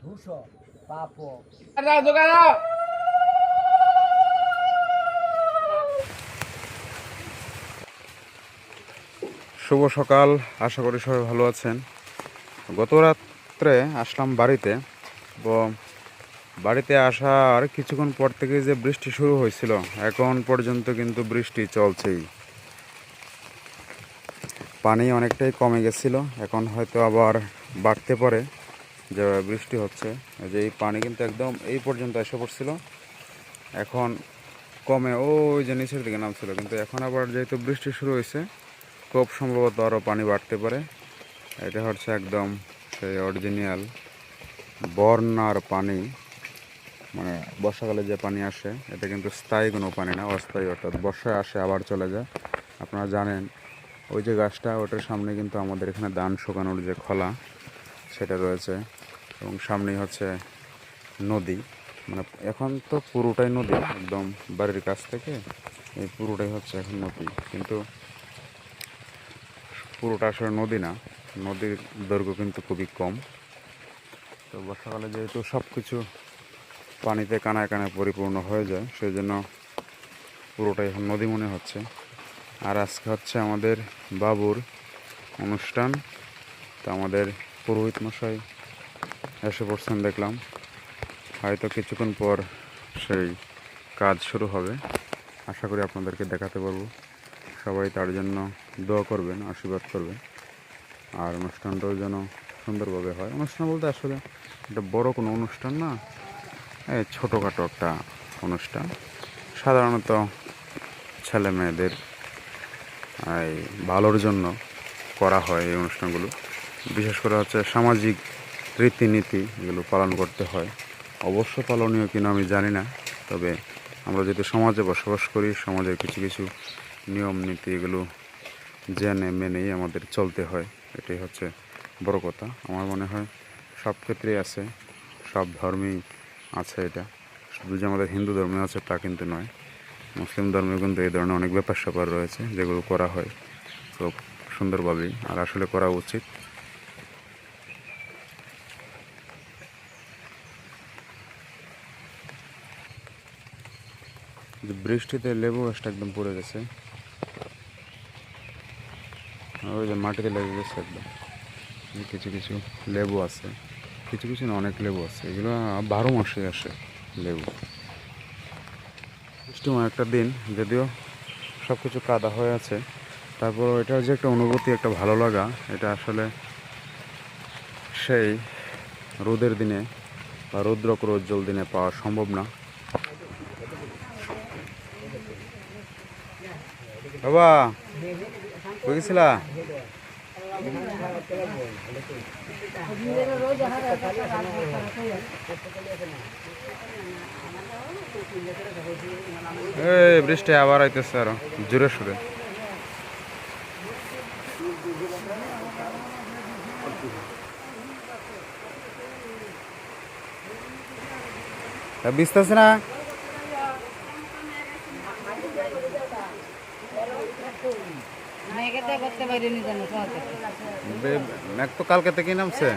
ধূস পাপ। শুভ সকাল, আশা করি সবাই ভালো আছেন। গত রাত্রে আসলাম বাড়িতে, তো বাড়িতে আসার কিছুক্ষণ পর থেকে যে বৃষ্টি শুরু হয়েছিল, এখন পর্যন্ত কিন্তু বৃষ্টি চলছেই। পানি অনেকটাই কমে গেছিল, এখন হয়তো আবার বাড়তে পারে। যে বৃষ্টি হচ্ছে যে এই পানি কিন্তু একদম এই পর্যন্ত এসে পড়ছিল। এখন কমে ওই যে নিচের দিকে নামছিল, কিন্তু এখন আবার যেহেতু বৃষ্টি শুরু হয়েছে, খুব সম্ভবত আরও পানি বাড়তে পারে। এটা হচ্ছে একদম সেই অরিজিনাল বন্যার পানি মানে বর্ষাকালে যে পানি আসে, এটা কিন্তু স্থায়ী কোনো পানি না, অস্থায়ী, অর্থাৎ বর্ষায় আসে, আবার চলে যায়। আপনারা জানেন, ওই যে গাছটা, ওটার সামনে কিন্তু আমাদের এখানে ধান শুকানোর যে খোলা, সেটা রয়েছে। এবং সামনেই হচ্ছে নদী। মানে এখন তো পুরোটাই নদী, একদম বাড়ির কাছ থেকে এই পুরোটাই হচ্ছে এখন নদী। কিন্তু পুরোটা আসলে নদী না, নদীর দৈর্ঘ্য কিন্তু খুবই কম। তো বর্ষাকালে যেহেতু সব কিছু পানিতে কানায় কানায় পরিপূর্ণ হয়ে যায় সেই জন্য পুরোটাই এখন নদী মনে হচ্ছে। আর আজকে হচ্ছে আমাদের বাবুর অনুষ্ঠান। তো আমাদের পুরোহিত মশাই এসে পড়ছেন দেখলাম। হয়তো কিছুক্ষণ পর সেই কাজ শুরু হবে। আশা করি আপনাদেরকে দেখাতে পারব। সবাই তার জন্য দোয়া করবেন, আশীর্বাদ করবেন। আর অনুষ্ঠানটাও যেন সুন্দরভাবে হয়। অনুষ্ঠান বলতে আসলে এটা বড় কোনো অনুষ্ঠান না, এই ছোটোখাটো একটা অনুষ্ঠান। সাধারণত ছেলে মেয়েদের এই ভালোর জন্য করা হয় এই অনুষ্ঠানগুলো। বিশেষ করে হচ্ছে সামাজিক রীতিনীতি এগুলো পালন করতে হয়। অবশ্য পালনীয় কিনা আমি জানি না, তবে আমরা যদি সমাজে বসবাস করি সমাজের কিছু কিছু নিয়ম, নীতি এগুলো জেনে মেনেই আমাদের চলতে হয়, এটাই হচ্ছে বড় কথা। আমার মনে হয় সব ক্ষেত্রেই আছে, সব ধর্মেই আছে এটা। শুধু যে আমাদের হিন্দু ধর্মে আছে তা কিন্তু নয়, মুসলিম ধর্মে কিন্তু এই ধরনের অনেক ব্যাপার স্যাপার রয়েছে যেগুলো করা হয় খুব সুন্দরভাবেই, আর আসলে করা উচিত। বৃষ্টিতে লেবু গাছটা একদম পড়ে গেছে। ওই যে মাটিতে লেগে গেছে একদম। কিছু কিছু লেবু আছে। কিছু কিছু না অনেক লেবু আছে। এগুলো বারো মাসে আসে লেবু। বৃষ্টিময় একটা দিন, যদিও সব কিছু কাদা হয়ে আছে। তারপর এটার যে একটা অনুভূতি, একটা ভালো লাগা, এটা আসলে সেই রোদের দিনে বা রৌদ্রকর উজ্জ্বল দিনে পাওয়া সম্ভব না। বাবা বুঝেছিলা এই বৃষ্টি আবার আইতেছে আরও জোরে সুরে। বিস্তাছে না? মেঘেতে করতে পারিনি জানো তোমাকে বে- মেঘ তো কালকে থেকেই নামছে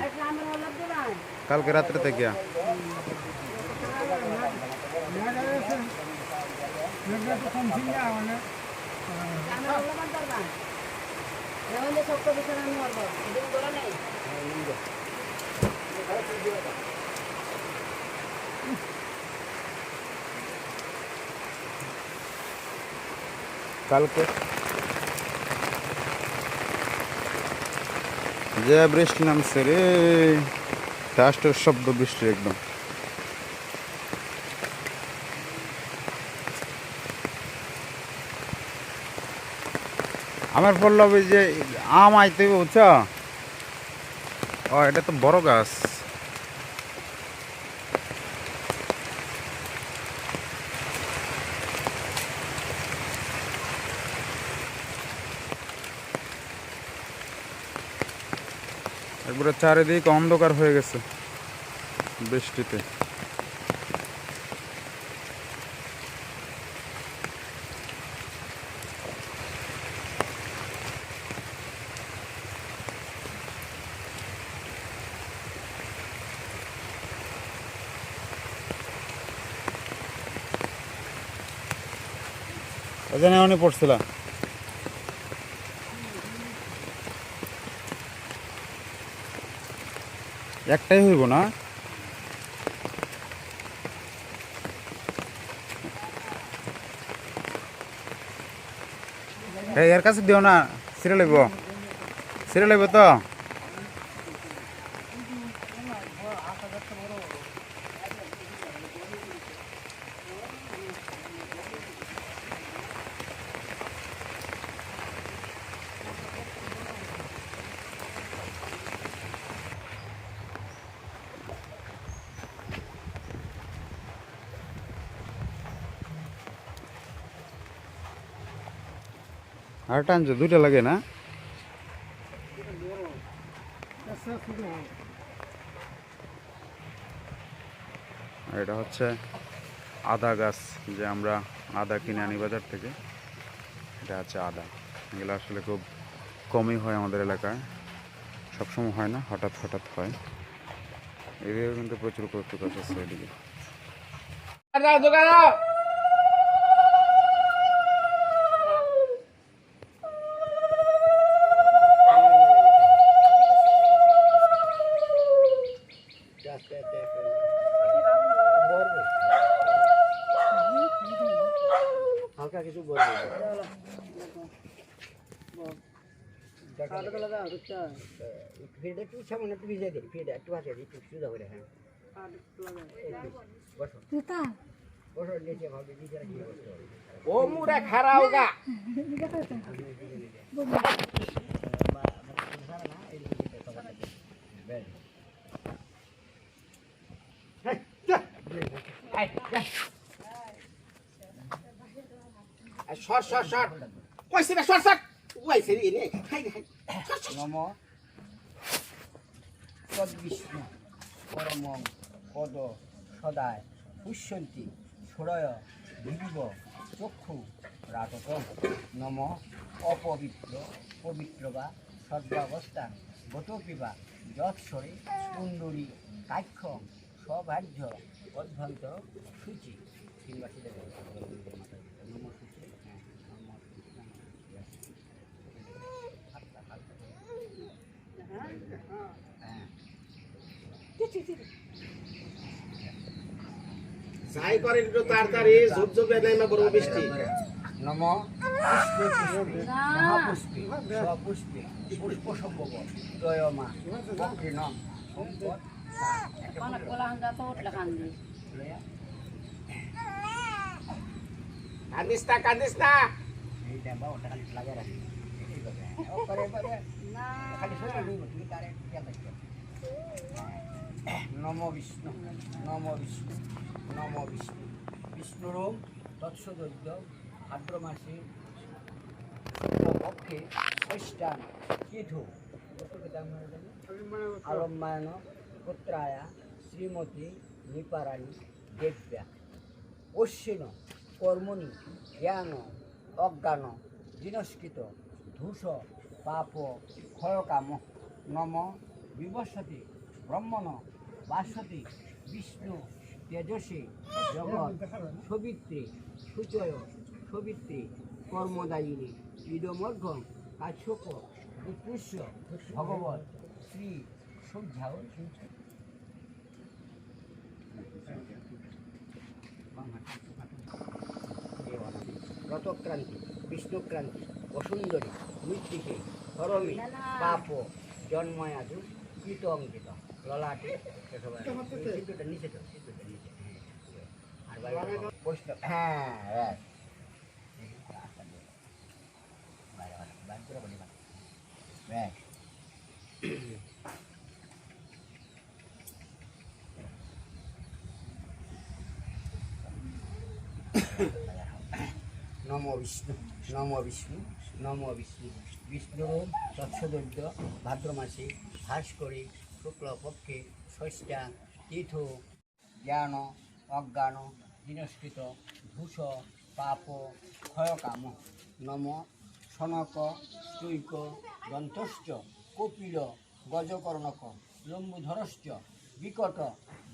কালকে রাত্রে থেকে কালকে যে বৃষ্টি নামছে রে রাষ্ট্রের শব্দ বৃষ্টি একদম। আমার পড়লাম ওই যে আম আইতে বুঝছ? ও, এটা তো বড় গাছ। একবারে চারিদিক অন্ধকার হয়ে গেছে বৃষ্টিতে। জানে অনেক পড়ছিলাম। একটাই হইব না। এর কাছে দিও না সিরে লইব। সিরে লইব তো? আর টানছো দুইটা লাগে না। আর এটা হচ্ছে আদা গাছ যে আমরা আদা কিনে আনি বাজার থেকে। এটা হচ্ছে আদা। এগুলো আসলে খুব কমই হয় আমাদের এলাকায়। সবসময় হয় না, হঠাৎ হঠাৎ হয়। এদিকেও কিন্তু প্রচুর কৌতুক আছে এদিকে। হালকা কিছু বলব ফিরটা একটু সামনে একটু ভিজে দিই ফিরটা একটু ভাসে দিই একটু সুদা করে হ্যাঁ বসো বসো নিচে ভাবি নিচে রাখি ও মুরা খারাও গা শর্ট শর্ট শর্ট কইছি না শর্ট শর্ট ওইছে রে নে হাই হাই। নম। তদ্বিষ্ণু পরম, পদ, সদায়, পুষ্যন্তি ষোড়য় বিবিব চক্ষু রাতত নম। অপবিত্র, পবিত্র বা সর্বাবস্থা গতপিবা, যৎসরে কুণ্ডলী কাক্ষ সভার্য অধ্বন্ত সূচি। তিনবাসীদের নম সূচি হ্যাঁ নম সূচি হালকা হালকা হ্যাঁ যাই করে একটু তাড়াতাড়ি ঝুপ ঝুপে নাই মা বড় বৃষ্টি নম পুষ্পে পুষ্পে মহাপুষ্পে স্বপুষ্পে পুষ্প সম্ভব নম সম্পদ. কান্দিস না কান্দিস না খালি নম বিষ্ণু নম বিষ্ণু নম বিষ্ণু। বিষ্ণুরম তৎসদৈদ্য ভাদ্র মাসে পক্ষে ষষ্ঠান কেতু আলম্বায়ন পুত্রায়া শ্রীমতী নিপারাণী দেব্যা। অশ্বিন কর্মণি জ্ঞান অজ্ঞান দিনস্কৃত ধূস পাপ ক্ষয়কাম নম বিবসতি ব্রহ্মণ বাসতি বিষ্ণু তেজসে জগৎ, সবিত্রী, সুচয়, সবিত্রী, কর্মদায়িনী ইদমর্ঘ কাশ্যপ, উৎকৃষ্ট, ভগবত, শ্রী সূর্যাও রতক্রান্তি বিষ্ণুক্রান্তি বসুন্দরী মৃত্তিকে ধরমী পাপ জন্ময়াদু কৃত অঙ্কিত ললাটে সিদ্ধটা নিচে তো সিদ্ধটা নিচে। হ্যাঁ। আর বৈষ্ণব হ্যাঁ. নম বিষ্ণু নম বিষ্ণু নম বিষ্ণু বিষ্ণুর তৎসদৈদ্য ভাদ্র মাসে ভাস করে শুক্লপক্ষে ষষ্ঠা তীর্থ জ্ঞান, অজ্ঞান দিনস্কৃত ভূষ পাপ, ক্ষয়কাম, নম, সনক স্তুইক দন্তশ্চ কপিল, গজকর্ণক, লম্বুধরশ্চ, বিকট,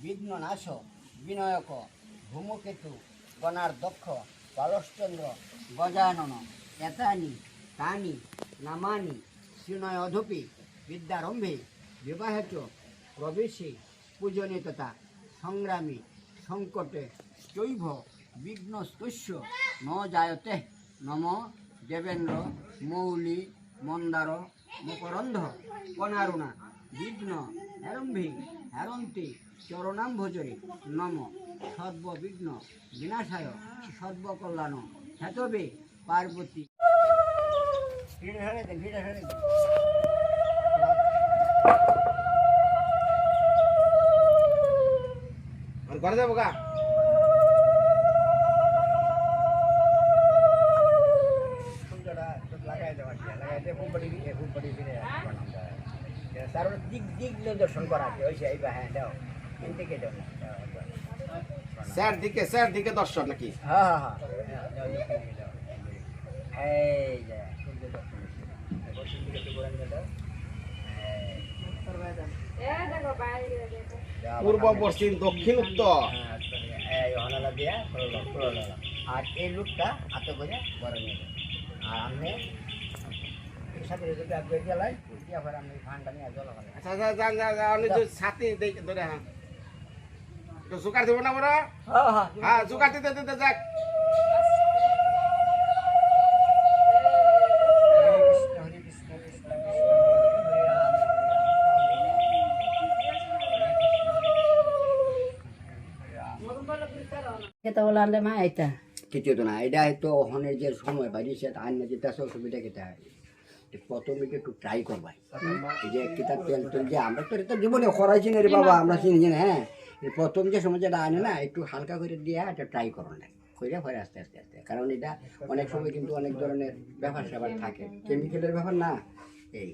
বিঘ্ননাশ, বিনয়ক ধূমকেতু গণার্দক্ষ কলশ্চন্দ্র গজানন, এতানি, তানি, নামানি শ্রীনয় অধপি বিদ্যারম্ভে বিবাহেচ প্রবেশে পূজনীয়তা, সংগ্রামী সংকটে চৈভ বিঘ্নস্তস্য ন জায়তে নম দেবেন্দ্র মৌলি মন্দার মকরন্ধ কনারুণা বিঘ্ন হেরম্ভি হেরন্তি চরণাম্ভজরে নম সর্ববিঘ্ন বিনাশায় সর্বকল্যাণ হেতবে পার্বতী। ভিড় হয়ে ভিড় আর ঘরে যাব গা। দিক দিক দর্শন করা আছে। ওই সেই হ্যাঁ দাও। না, দাও। একবার। স্যার দিকে স্যার দিকে দর্শন নাকি? হ্যাঁ হ্যাঁ হ্যাঁ। এই যে দর্শন দাও। পূর্ব পশ্চিম দক্ষিণ উত্তর। হ্যাঁ, আর এই লুকটা হাতে করে বড় যাও। আর আমি খালাই আচ্ছা আচ্ছা ধরে হ্যাঁ। জোগাড় দেবো না বড়? হ্যাঁ হ্যাঁ। হ্যাঁ জোগাড় দিতে দিতে যাক। খেতে বলে আনলে মা এটা কিছু তো না এটা হয়তো ওখানের যে সময় বাড়ি সে আর না যেটা সব সুবিধা খেতে হয়। প্রথমে একটু ট্রাই করবাই এই যে কিতাব তেল তেল যে আমরা তো এটা জীবনে করাইছি না রে বাবা আমরা চিনি না হ্যাঁ। প্রথম যে সময় যেটা আনে না একটু হালকা করে দিয়ে একটা ট্রাই করো না। করে পরে আস্তে আস্তে আস্তে। কারণ এটা অনেক সময় কিন্তু অনেক ধরনের ব্যাপার স্যাপার থাকে কেমিক্যালের ব্যাপার না। এই